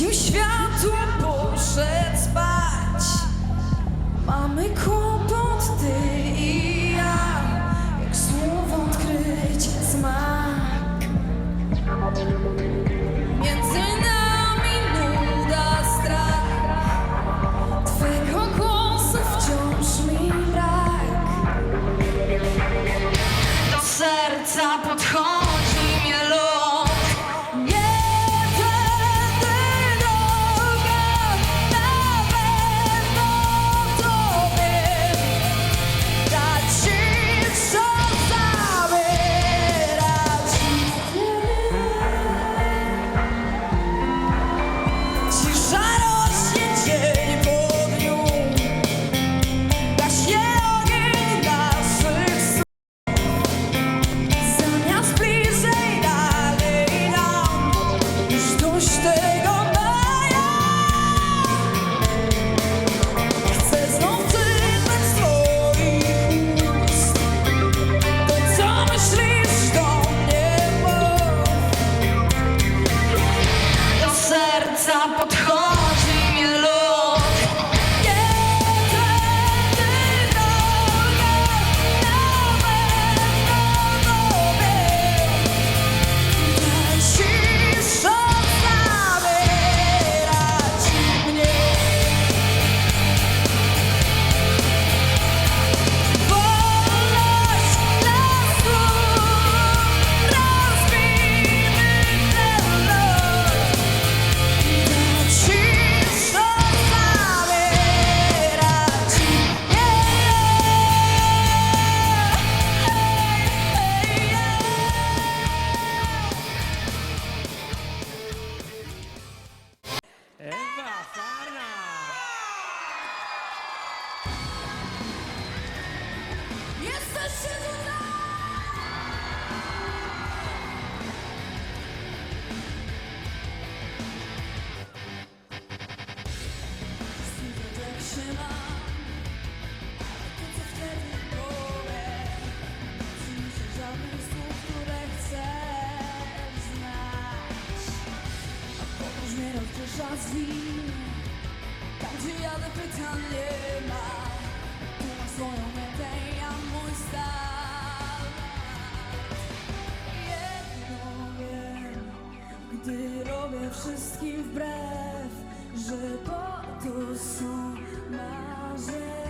Nikim świat. czas winny Tam gdzie jadę pytań nie ma. Tu masz swoją metę, i ja mój stan. Jedno wiem, gdy robię wszystkim wbrew Że po to są marzenia.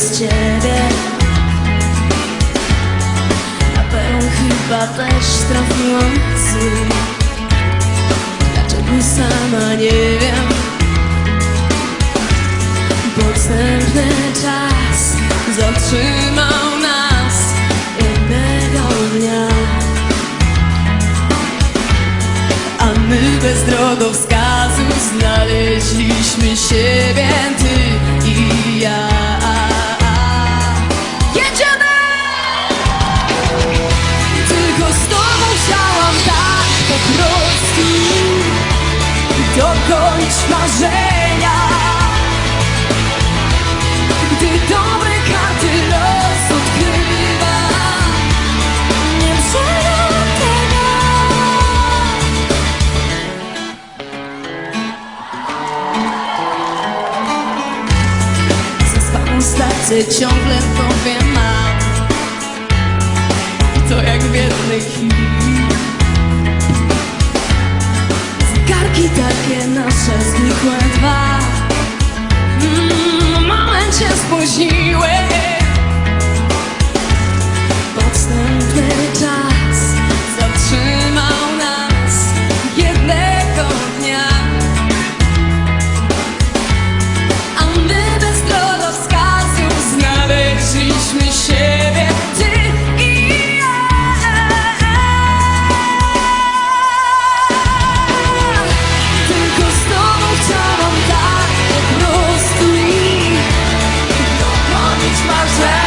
bez ciebie. Na pełen chyba też trafiłam Dlaczego sama nie wiem? Podstępny czas zatrzymał nas jednego dnia. A my bez drogowskazu znaleźliśmy siebie, ty i ja. Dokończyć marzenia. Gdy dobre karty los odkrywa, nie przejdę tego. Zaspaną stację ciągle w głowie mam To jak w jednej chwili i takie nasze znikłe love's left.